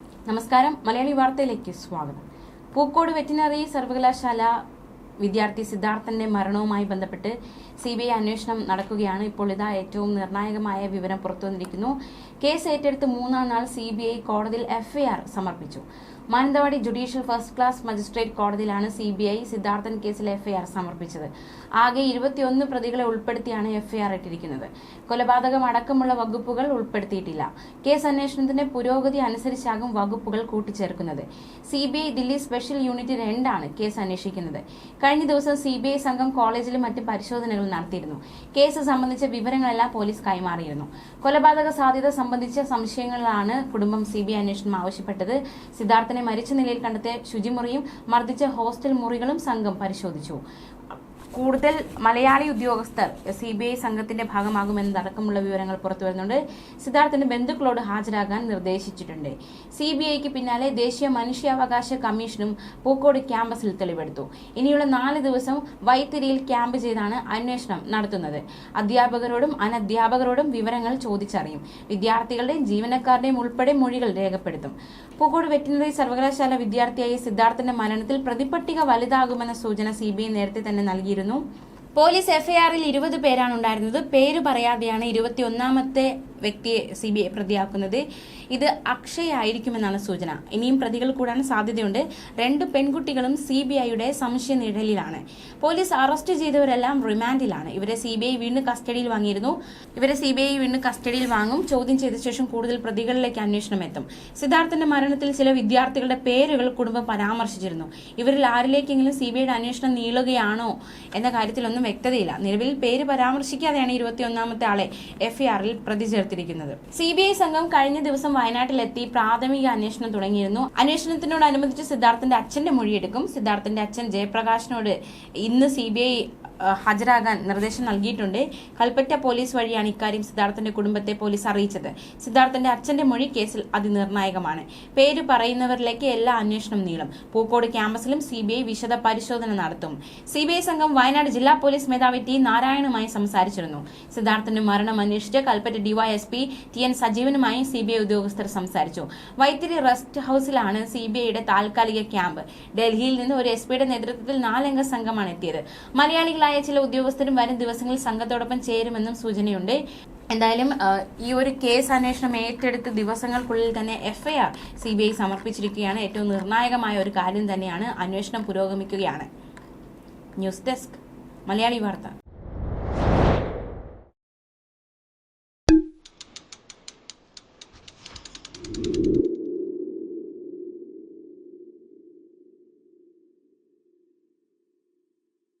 നമസ്കാരം. മലയാളി വാർത്തയിലേക്ക് സ്വാഗതം. പൂക്കോട് വെറ്റിനറി സർവകലാശാല വിദ്യാർത്ഥി സിദ്ധാർത്ഥന്റെ മരണവുമായി ബന്ധപ്പെട്ട് സി ബി ഐ അന്വേഷണം നടക്കുകയാണ്. ഇപ്പോൾ ഇതാ ഏറ്റവും നിർണായകമായ വിവരം പുറത്തുവന്നിരിക്കുന്നു. കേസ് ഏറ്റെടുത്ത് മൂന്നാം നാൾ സി ബി ഐ കോടതിയിൽ എഫ്ഐആർ സമർപ്പിച്ചു. Mananthavady judicial first class magistrate കോടതിയിലാണ് സി ബി ഐ സിദ്ധാർത്ഥൻ കേസിൽ എഫ്ഐആർ സമർപ്പിച്ചത്. ആകെ ഇരുപത്തിയൊന്ന് പ്രതികളെ ഉൾപ്പെടുത്തിയാണ് എഫ്ഐആർ ഇട്ടിരിക്കുന്നത്. കൊലപാതകം അടക്കമുള്ള വകുപ്പുകൾ ഉൾപ്പെടുത്തിയിട്ടില്ല. കേസ് അന്വേഷണത്തിന്റെ പുരോഗതി അനുസരിച്ചാകും വകുപ്പുകൾ കൂട്ടിച്ചേർക്കുന്നത്. C B I Delhi special unit രണ്ടാണ് കേസ് അന്വേഷിക്കുന്നത്. കഴിഞ്ഞ ദിവസം സി ബി ഐ സംഘം കോളേജിലും മറ്റ് പരിശോധനകൾ നടത്തിയിരുന്നു. കേസ് സംബന്ധിച്ച വിവരങ്ങളെല്ലാം പോലീസ് കൈമാറിയിരുന്നു. കൊലപാതക സാധ്യത സംബന്ധിച്ച സംശയങ്ങളാണ് കുടുംബം സി ബി ഐ അന്വേഷണം ആവശ്യപ്പെട്ടത്. സിദ്ധാർത്ഥനെ മരിച്ച നിലയിൽ കണ്ടെത്തിയ ശുചിമുറിയും മർദ്ദിച്ച ഹോസ്റ്റൽ മുറികളും സംഘം പരിശോധിച്ചു. കൂടുതൽ മലയാളി ഉദ്യോഗസ്ഥർ സി ബി ഐ സംഘത്തിന്റെ ഭാഗമാകുമെന്നതടക്കമുള്ള വിവരങ്ങൾ പുറത്തു വരുന്നുണ്ട്. സിദ്ധാർത്ഥിന്റെ ബന്ധുക്കളോട് ഹാജരാകാൻ നിർദ്ദേശിച്ചിട്ടുണ്ട്. സി ബി ഐക്ക് പിന്നാലെ ദേശീയ മനുഷ്യാവകാശ കമ്മീഷനും പൂക്കോട് ക്യാമ്പസിൽ തെളിവെടുത്തു. ഇനിയുള്ള നാല് ദിവസം വൈത്തിരിയിൽ ക്യാമ്പ് ചെയ്താണ് അന്വേഷണം നടത്തുന്നത്. അധ്യാപകരോടും അനധ്യാപകരോടും വിവരങ്ങൾ ചോദിച്ചറിയും. വിദ്യാർത്ഥികളുടെയും ജീവനക്കാരുടെയും ഉൾപ്പെടെ മൊഴികൾ രേഖപ്പെടുത്തും. പൂക്കോട് വെറ്റിനറി സർവകലാശാല വിദ്യാർത്ഥിയായ സിദ്ധാർത്ഥന്റെ മരണത്തിൽ പ്രതിപട്ടിക വലുതാകുമെന്ന സൂചന സി നേരത്തെ തന്നെ നൽകിയിരുന്നു. não പോലീസ് എഫ്ഐആറിൽ ഇരുപത് പേരാണ് ഉണ്ടായിരുന്നത്. പേര് പറയാതെയാണ് ഇരുപത്തിയൊന്നാമത്തെ വ്യക്തിയെ സി ബി ഐ പ്രതിയാക്കുന്നത്. ഇത് അക്ഷയ ആയിരിക്കുമെന്നാണ് സൂചന. ഇനിയും പ്രതികൾ കൂടാൻ സാധ്യതയുണ്ട്. രണ്ട് പെൺകുട്ടികളും സി ബി ഐയുടെ സംശയ നിഴലിലാണ്. Police arrest ചെയ്തവരെല്ലാം റിമാൻഡിലാണ്. ഇവരെ സി ബി ഐ വീണ്ടും കസ്റ്റഡിയിൽ വാങ്ങിയിരുന്നു. ഇവരെ സി ബി ഐ വീണ്ടും കസ്റ്റഡിയിൽ വാങ്ങും. ചോദ്യം ചെയ്ത ശേഷം കൂടുതൽ പ്രതികളിലേക്ക് അന്വേഷണം എത്തും. സിദ്ധാർത്ഥന്റെ മരണത്തിൽ ചില വിദ്യാർത്ഥികളുടെ പേരുകൾ കുടുംബം പരാമർശിച്ചിരുന്നു. ഇവരിൽ ആരിലേക്കെങ്കിലും സി ബി ഐയുടെ അന്വേഷണം നീളുകയാണോ എന്ന കാര്യത്തിലൊന്നും വ്യക്തതയില്ല. നിലവിൽ പേര് പരാമർശിക്കാതെയാണ് ഇരുപത്തിയൊന്നാമത്തെ ആളെ എഫ്ഐആറിൽ പ്രതി ചേർത്തിരിക്കുന്നത് സി ബി ഐ സംഘം കഴിഞ്ഞ ദിവസം വയനാട്ടിലെത്തി പ്രാഥമിക അന്വേഷണം തുടങ്ങിയിരുന്നു. അന്വേഷണത്തിനോടനുബന്ധിച്ച് സിദ്ധാർത്ഥന്റെ അച്ഛന്റെ മൊഴിയെടുക്കും. സിദ്ധാർത്ഥന്റെ അച്ഛൻ ജയപ്രകാശിനോട് ഇന്ന് സി ബി ഐ ഹാജരാകാൻ നിർദ്ദേശം നൽകിയിട്ടുണ്ട്. കൽപ്പറ്റ പോലീസ് വഴിയാണ് ഇക്കാര്യം സിദ്ധാർത്ഥന്റെ കുടുംബത്തെ പോലീസ് അറിയിച്ചത്. സിദ്ധാർത്ഥന്റെ അച്ഛന്റെ മൊഴി കേസിൽ അതിനിർണായകമാണ്. പേര് പറയുന്നവരിലേക്ക് എല്ലാ അന്വേഷണം നീളും. പൂക്കോട് ക്യാമ്പസിലും സി ബി ഐ വിശദ പരിശോധന നടത്തും. സി ബി ഐ സംഘം വയനാട് ജില്ലാ പോലീസ് മേധാവി ടി നാരായണുമായി സംസാരിച്ചിരുന്നു. സിദ്ധാർത്ഥന്റെ മരണം അന്വേഷിച്ച് കൽപ്പറ്റ ഡിവൈഎസ്പി ടി എൻ സജീവനുമായി സി ബി ഐ ഉദ്യോഗസ്ഥർ സംസാരിച്ചു. വൈത്തിരി റെസ്റ്റ് ഹൌസിലാണ് സി ബി ഐയുടെ താൽക്കാലിക ക്യാമ്പ്. ഡൽഹിയിൽ നിന്ന് ഒരു എസ് പിയുടെ നേതൃത്വത്തിൽ നാലംഗ സംഘമാണ് എത്തിയത്. മലയാളികളായ ചില ഉദ്യോഗസ്ഥരും വരും ദിവസങ്ങളിൽ സംഘത്തോടൊപ്പം ചേരുമെന്നും സൂചനയുണ്ട്. എന്തായാലും ഈ ഒരു കേസ് അന്വേഷണം ഏറ്റെടുത്ത് ദിവസങ്ങൾക്കുള്ളിൽ തന്നെ എഫ്ഐആർ സി ബി ഐ സമർപ്പിച്ചിരിക്കുകയാണ്. ഏറ്റവും നിർണായകമായ ഒരു കാര്യം തന്നെയാണ് അന്വേഷണം പുരോഗമിക്കുകയാണ്. ന്യൂസ് ഡെസ്ക് മലയാളി വാർത്ത.